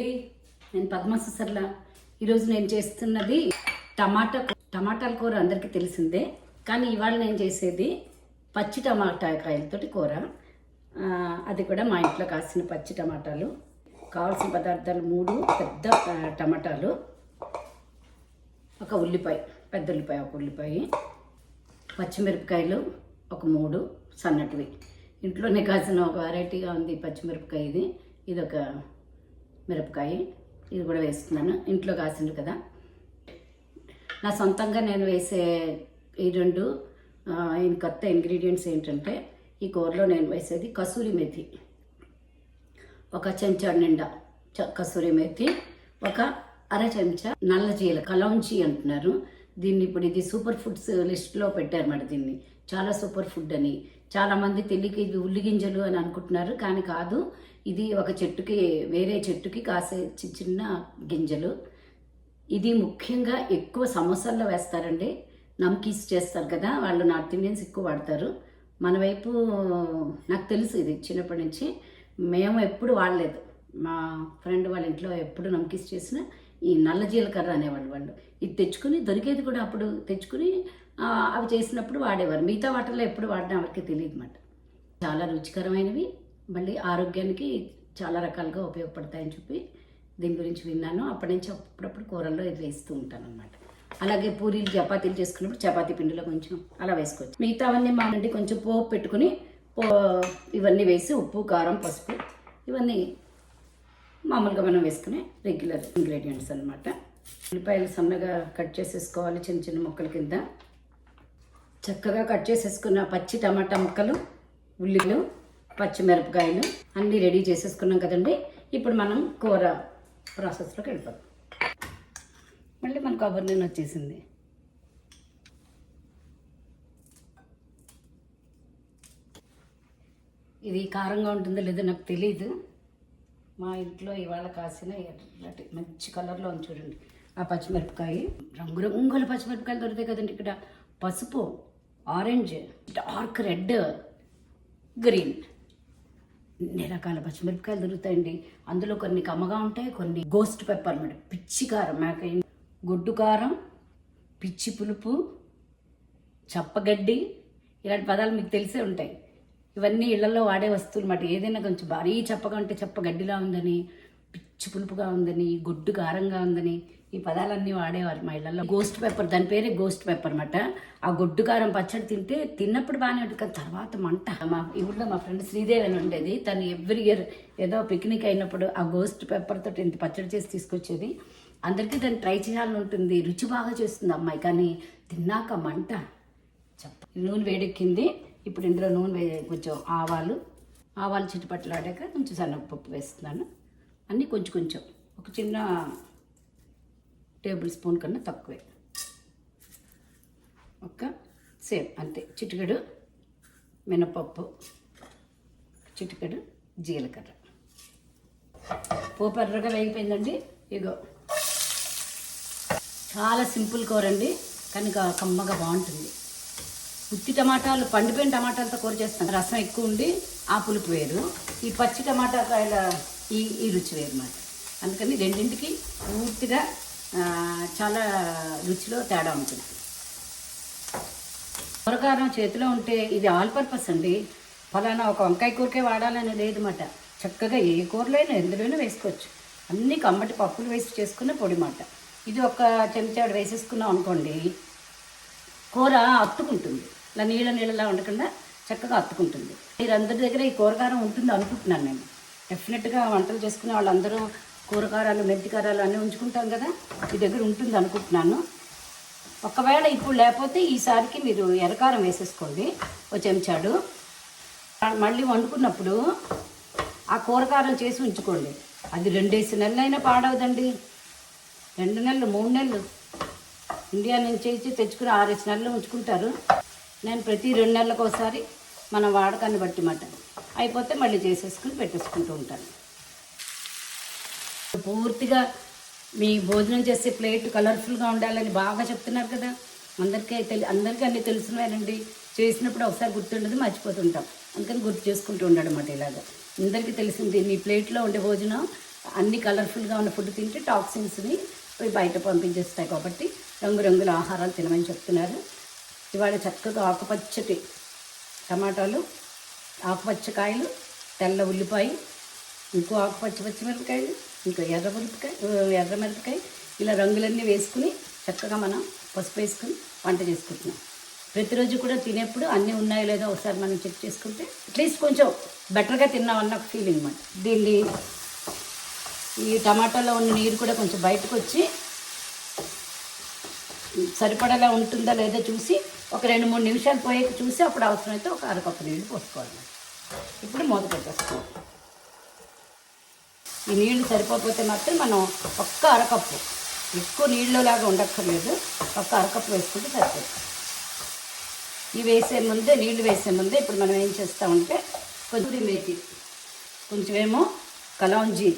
అండి నేను పద్మ సుసర్ల ఈరోజు నేను చేస్తున్నది టమాటా టమాటాల కూర అందరికీ తెలిసిందే. కానీ ఇవాళ నేను చేసేది పచ్చి టమాటా కాయలతోటి కూర. అది కూడా మా ఇంట్లో కాసిన పచ్చి టమాటాలు. కావాల్సిన పదార్థాలు మూడు పెద్ద టమాటాలు. ఒక ఉల్లిపాయ పెద్ద ఉల్లిపాయ ఒక ఉల్లిపాయ. పచ్చిమిరపకాయలు ఒక మూడు సన్నటివి. ఇంట్లోనే కాసిన ఒక వెరైటీగా ఉంది పచ్చిమిరపకాయ ఇది. ఇది ఒక మిరపకాయ ఇది కూడా వేస్తున్నాను. ఇంట్లో కాసిండు కదా. నా సొంతంగా నేను వేసే ఈ రెండు కొత్త ఇంగ్రీడియంట్స్ ఏంటంటే ఈ కూరలో నేను వేసేది కసూరి మెతి. ఒక చెంచా నిండా కసూరి మెతి ఒక అర చెంచా నల్ల జీల కలౌంజీ అంటున్నారు. దీన్ని ఇప్పుడు ఇది సూపర్ ఫుడ్స్ లిస్ట్లో పెట్టారు దీన్ని. చాలా సూపర్ ఫుడ్ అని. చాలామంది తెలియక ఇది ఉల్లిగింజలు అని అనుకుంటున్నారు కానీ కాదు ఇది ఒక చెట్టుకి వేరే చెట్టుకి కాసే చిన్న చిన్న గింజలు. ఇది ముఖ్యంగా ఎక్కువ సమోసాల్లో వేస్తారండి. నమ్కీస్ చేస్తారు కదా వాళ్ళు నార్త్ ఇండియన్స్ ఎక్కువ వాడతారు. మన వైపు నాకు తెలుసు ఇది చిన్నప్పటి నుంచి. మేము ఎప్పుడు వాడలేదు. మా ఫ్రెండ్ వాళ్ళ ఇంట్లో ఎప్పుడు నమ్కీస్ చేసినా ఈ నల్ల జీలకర్ర అనేవాళ్ళు వాళ్ళు. ఇది తెచ్చుకుని దొరికేది కూడా అప్పుడు తెచ్చుకుని అవి చేసినప్పుడు వాడేవారు. మిగతా వాటర్లో ఎప్పుడు వాడినా ఎవరికి తెలియదు అన్నమాట. చాలా రుచికరమైనవి. మళ్ళీ ఆరోగ్యానికి చాలా రకాలుగా ఉపయోగపడతాయని చెప్పి దీని గురించి విన్నాను. అప్పటి నుంచి అప్పుడప్పుడు కూరల్లో ఇది వేస్తూ ఉంటాను అనమాట అలాగే పూరీలు చపాతీలు చేసుకున్నప్పుడు చపాతీ పిండిలో కొంచెం అలా వేసుకోవచ్చు. మిగతావన్నీ మా నుండి కొంచెం పోపు పెట్టుకుని పో ఇవన్నీ వేసి ఉప్పు కారం పసుపు ఇవన్నీ మామూలుగా మనం వేసుకునే రెగ్యులర్ ఇంగ్రీడియంట్స్ అన్నమాట. ఉల్లిపాయలు సన్నగా కట్ చేసేసుకోవాలి చిన్న చిన్న ముక్కల కింద. చక్కగా కట్ చేసేసుకున్న పచ్చి టమాటా ముక్కలు ఉల్లిలు పచ్చిమిరపకాయలు అన్నీ రెడీ చేసేసుకున్నాం కదండి. ఇప్పుడు మనం కూర ప్రాసెస్లోకి వెళ్ళిపోతాం మళ్ళీ మన కొబ్బరి నూనె వచ్చేసింది. ఇది కారంగా ఉంటుందో లేదో నాకు తెలియదు మా ఇంట్లో ఇవాళ కాసిన ఎర్రటి మంచి కలర్లో ఉంది చూడండి. ఆ పచ్చిమిరపకాయ రంగురంగుల పచ్చిమిరపకాయలు దొరుకుతాయి కదండి ఇక్కడ. పసుపు ఆరెంజ్ డార్క్ రెడ్ గ్రీన్ అన్ని రకాల పచ్చిమిరపకాయలు దొరుకుతాయండి? అందులో కొన్ని కమ్మగా ఉంటాయి కొన్ని గోస్ట్ పెప్పర్ అనమాట. పిచ్చి కారం మాకు గొడ్డు కారం పిచ్చి పులుపు చప్పగడ్డి ఇలాంటి పదాలు మీకు తెలిసే ఉంటాయి. ఇవన్నీ ఇళ్ళలో వాడే వస్తువులు మాట ఏదైనా కొంచెం భారీ చప్పగా ఉంటే చప్పగడ్డిలా ఉందని పిచ్చి పులుపుగా ఉందని గొడ్డు కారంగా ఉందని ఈ పదాలన్నీ వాడేవారు మా ఇళ్ళలో గోస్ట్ పెప్పర్ దాని పేరే గోస్ట్ పెప్పర్ అన్నమాట. ఆ గొడ్డు కారం పచ్చడి తింటే తిన్నప్పుడు బాగానే ఉంటుంది కానీ తర్వాత మంట. మా ఈ ఊళ్ళో మా ఫ్రెండ్ శ్రీదేవి అని ఉండేది. తను ఎవ్రీ ఇయర్ ఏదో పిక్నిక్ అయినప్పుడు ఆ గోస్ట్ పేపర్తో ఇంత పచ్చడి చేసి తీసుకొచ్చేది. అందరికీ దాన్ని ట్రై చేయాలని ఉంటుంది రుచి బాగా చేస్తుంది అమ్మాయి కానీ తిన్నాక మంట. చెప్ప నూనె వేడెక్కింది. ఇప్పుడు ఇందులో నూనె వే కొంచెం ఆవాలు ఆవాలు చిట్టుపట్లాడాక కొంచెం సన్నపప్పు వేస్తున్నాను. అన్నీ కొంచెం కొంచెం. ఒక చిన్న టేబుల్ స్పూన్ కన్నా తక్కువే. ఒక సేమ్ అంతే. చిటికెడు మినపప్పు చిటికెడు జీలకర్ర. పోపు ఎర్రగా వేగిపోయిందండి. ఇగో. చాలా సింపుల్ కూర అండి. కమ్మగా బాగుంటుంది. ఉత్తి టమాటాలు పండిపోయిన టమాటాలతో కూర చేస్తాం రసం ఎక్కువ ఉండి ఆ పులుపు వేరు. ఈ పచ్చి టమాటా కాయల ఈ ఈ రుచి వేరు అందుకని రెండింటికి పూర్తిగా చాలా రుచిలో తేడా ఉంటుంది. కూరకారం చేతిలో ఉంటే ఇది ఆల్ పర్పస్ అండి. ఫలానా ఒక వంకాయ కూరకే వాడాలని లేదన్నమాట. చక్కగా ఏ కూరలైనా ఎందులోనూ వేసుకోవచ్చు. అన్ని కమ్మటి పప్పులు వేసి చేసుకున్న పొడి మాట. ఇది ఒక చెంచాడు వేసేసుకున్నాం అనుకోండి కూర అత్తుకుంటుంది. ఇలా నీళ్ళ నీళ్ళలా ఉండకుండా చక్కగా అత్తుకుంటుంది. మీరు అందరి దగ్గర ఈ కూరగారం ఉంటుంది అనుకుంటున్నాను నేను. డెఫినెట్గా వంటలు చేసుకునే వాళ్ళందరూ కూరగారాలు మెంతికారాలు అన్నీ ఉంచుకుంటాం కదా? మీ దగ్గర ఉంటుంది అనుకుంటున్నాను. ఒకవేళ ఇప్పుడు లేకపోతే ఈసారికి మీరు ఎరకారం వేసేసుకోండి. ఓ చెంచాడు. మళ్ళీ వండుకున్నప్పుడు ఆ కూరకారం చేసి ఉంచుకోండి. అది రెండేసి నెలలైనా పాడవదండి. రెండు నెలలు మూడు నెలలు. ఇండియా నుంచి ఇచ్చి తెచ్చుకుని ఆరేసి నెలలు ఉంచుకుంటారు. నేను ప్రతి రెండు నెలలకు ఒకసారి మన వాడకాన్ని బట్టి మాట. అయిపోతే మళ్ళీ చేసేసుకుని పెట్టేసుకుంటూ ఉంటాను. పూర్తిగా మీ భోజనం చేసే ప్లేట్ కలర్ఫుల్గా ఉండాలని బాగా చెప్తున్నారు కదా. అందరికీ తెలి అందరికీ అన్నీ తెలిసినవేనండి చేసినప్పుడు ఒకసారి గుర్తుండదు మర్చిపోతుంటాం. అందుకని గుర్తు చేసుకుంటూ ఉండడం అన్నమాట ఇలాగా. అందరికీ తెలిసింది మీ ప్లేట్లో ఉండే భోజనం అన్ని కలర్ఫుల్గా ఉన్న ఫుడ్ తింటే టాక్సిన్స్ని బయట పంపించేస్తాయి కాబట్టి రంగురంగుల ఆహారాలు తినమని చెప్తున్నారు. ఇవాళ చక్కగా ఆకుపచ్చటి టమాటాలు ఆకుపచ్చ కాయలు తెల్ల ఉల్లిపాయ ఇంకో ఆకుపచ్చ పచ్చిమిరపకాయలు ఇంకో ఎర్ర మిరపకాయ ఎర్ర మిరపకాయ. ఇలా రంగులన్నీ వేసుకుని చక్కగా మనం పసుపు వేసుకుని వంట చేసుకుంటున్నాం. ప్రతిరోజు కూడా తినేప్పుడు అన్నీ ఉన్నాయో లేదో ఒకసారి మనం చెక్ చేసుకుంటే అట్లీస్ట్ కొంచెం బెటర్గా తిన్నామన్న ఒక ఫీలింగ్ మాట దీన్ని ఈ టమాటాలో ఉన్న నీరు కూడా కొంచెం బయటకు వచ్చి సరిపడేలా ఉంటుందా లేదా చూసి ఒక రెండు మూడు నిమిషాలు పోయాక చూసి అప్పుడు అవసరమైతే ఒక అరకప్పు నీళ్ళు పోసుకోవాలి. ఇప్పుడు మూత పెట్టేసుకోవాలి ఈ నీళ్ళు సరిపోకపోతే మాత్రం మనం ఒక్క అరకప్పు ఎక్కువ నీళ్ళలాగా ఉండక్కర్లేదు ఒక్క అరకప్పు వేసుకుంటే సరిపోతుంది. ఇవి వేసే ముందే నీళ్ళు వేసే ముందే ఇప్పుడు మనం ఏం చేస్తామంటే కొద్దిగా మేతి కొంచెమేమో కలౌంజీ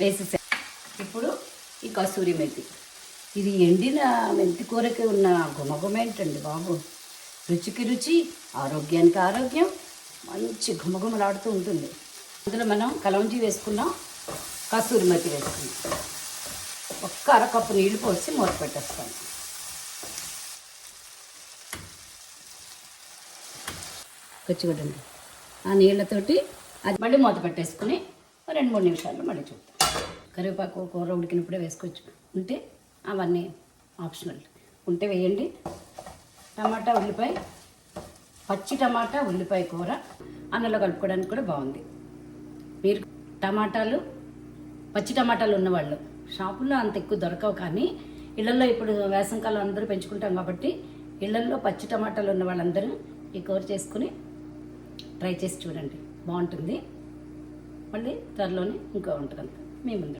వేసేసా. ఇప్పుడు ఈ కసూరి మెంతి. ఇది ఎండిన మెంతి కూరకి ఉన్న గుమగుమ ఏంటండి బాబు? రుచికి రుచి ఆరోగ్యానికి ఆరోగ్యం మంచి ఘుమఘుమలాడుతూ ఉంటుంది. అందులో మనం కలవంజి వేసుకున్నాం కసూరి మెతి వేసుకున్నాం ఒక్క అరకప్పు నీళ్ళు పోసి మూత పెట్టేస్తాం. చూడండి ఆ నీళ్ళతోటి అది మళ్ళీ మూత పెట్టేసుకుని రెండు మూడు నిమిషాల్లో మళ్ళీ చూద్దాం. కరివేపాకు కూర ఉడికినప్పుడే వేసుకోవచ్చు. ఉంటే అవన్నీ ఆప్షనల్. ఉంటే వేయండి. టమాటా ఉల్లిపాయ. పచ్చి టమాటా ఉల్లిపాయ కూర. అన్నంలో కలుపుకోవడానికి కూడా బాగుంది. మీరు టమాటాలు పచ్చి టమాటాలు ఉన్నవాళ్ళు షాపుల్లో అంత ఎక్కువ దొరకవు కానీ ఇళ్ళలో ఇప్పుడు వేసంకాలం అందరూ పెంచుకుంటాం కాబట్టి ఇళ్ళలో పచ్చి టమాటాలు ఉన్న వాళ్ళందరూ ఈ కూర చేసుకుని ట్రై చేసి చూడండి. బాగుంటుంది. మళ్ళీ త్వరలోనే ఇంకో వంటకం మీ ముందు